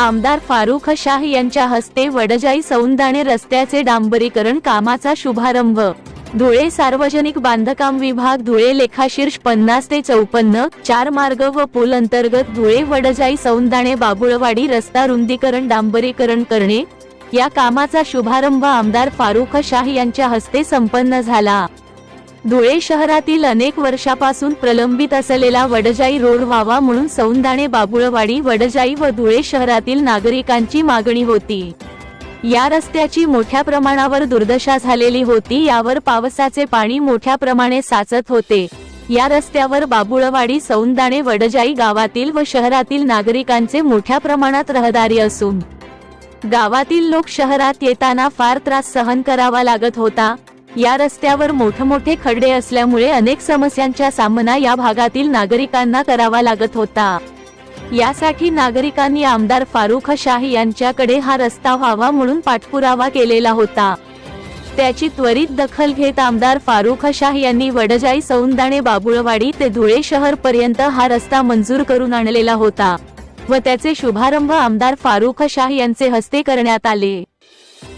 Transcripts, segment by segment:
आमदार फारुख शाह यांच्या हस्ते वडजाई सौंदाणे रस्त्याचे डांबरीकरण कामाचा शुभारंभ. धुळे सार्वजनिक बांधकाम विभाग धुळे लेखाशीर्ष पन्नास ते चौपन्न चार मार्ग व पूल अंतर्गत धुळे वडजाई सौंदाणे बाबुळवाडी रस्ता रुंदीकरण डांबरीकरण करणे. या कामाचा शुभारंभ आमदार फारुख शाह यांच्या हस्ते संपन्न झाला. धुळे शहरातील अनेक वर्षापासून प्रलंबित असलेला वडजाई रोड व्हावा म्हणून सौंदाणे बाबुळवाडी वडजाई व धुळे शहरातील नागरिकांची मागणी होती. या रस्त्याची मोठ्या प्रमाणावर दुर्दशा झालेली होती यावर पावसाचे पाणी मोठ्या प्रमाणे साचत होते. या रस्त्यावर बाबुळवाडी सौंदाणे वडजाई गावातील व शहरातील नागरिकांचे मोठ्या प्रमाणात रहदारी असून गावातील लोक शहरात येताना फार त्रास सहन करावा लागत होता. या रस्त्यावर मोठमोठे खड्डे असल्यामुळे अनेक समस्यांचा सामना या भागातील नागरिकांना करावा लागत होता. यासाठी नागरिकांनी आमदार फारुख शाह यांच्याकडे हा रस्ता व्हावा म्हणून पाठपुरावा केलेला होता. त्याची त्वरित दखल घेत आमदार फारुख शाह यांनी वडजाई सौंदाणे बाबुळवाडी ते धुळे शहर पर्यंत हा रस्ता मंजूर करून आणलेला होता व त्याचे शुभारंभ आमदार फारुख शाह यांचे हस्ते करण्यात आले.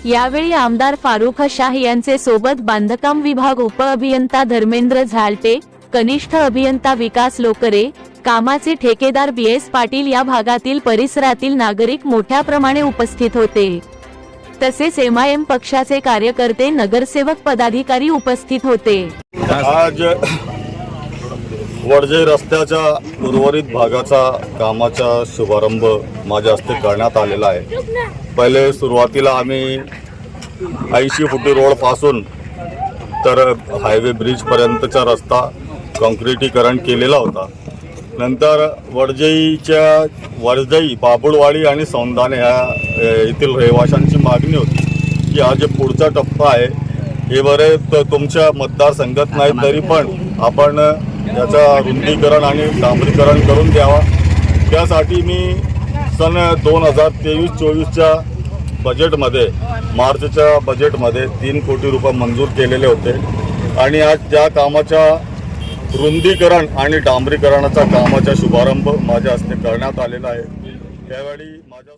यावेळी आमदार फारुख शाह यांचे सोबत बांधकाम विभाग उप अभियंता धर्मेंद्र झालटे कनिष्ठ अभियंता विकास लोकरे कामाचे ठेकेदार बी एस पाटील या भागातील परिसरातील नागरिक मोठ्या प्रमाणे उपस्थित होते. तसेच एमआयएम पक्षाचे कार्यकर्ते नगरसेवक पदाधिकारी उपस्थित होते. आज वडजे रस्त्याच्या उर्वरित भागाचा कामाचा शुभारंभ माझ्या हस्ते करण्यात आलेला आहे. पहिले सुरुवातीला आम्ही ऐंशी फुटी रोडपासून तर हायवे ब्रिजपर्यंतचा रस्ता कॉन्क्रिटीकरण केलेला होता. नंतर वडजईच्या वडजई बाबुळवाडी आणि सौंदाने ह्या येथील रहिवाशांची मागणी होती की हा जे पुढचा टप्पा आहे हे बरे तुमच्या मतदारसंघात नाही तरी पण आपण याचा रुंदीकरण आणि डांबरीकरण करून द्यावा. त्यासाठी मी सन दोन हजार तेवीस चोवीसच्या बजेटमध्ये मार्चच्या बजेटमध्ये तीन कोटी रुपये मंजूर केलेले होते. आणि आज त्या कामाच्या रुंदीकरण आणि डांबरीकरणाचा कामाचा शुभारंभ माझ्या हस्ते करण्यात आलेला आहे. त्यावेळी माझ्या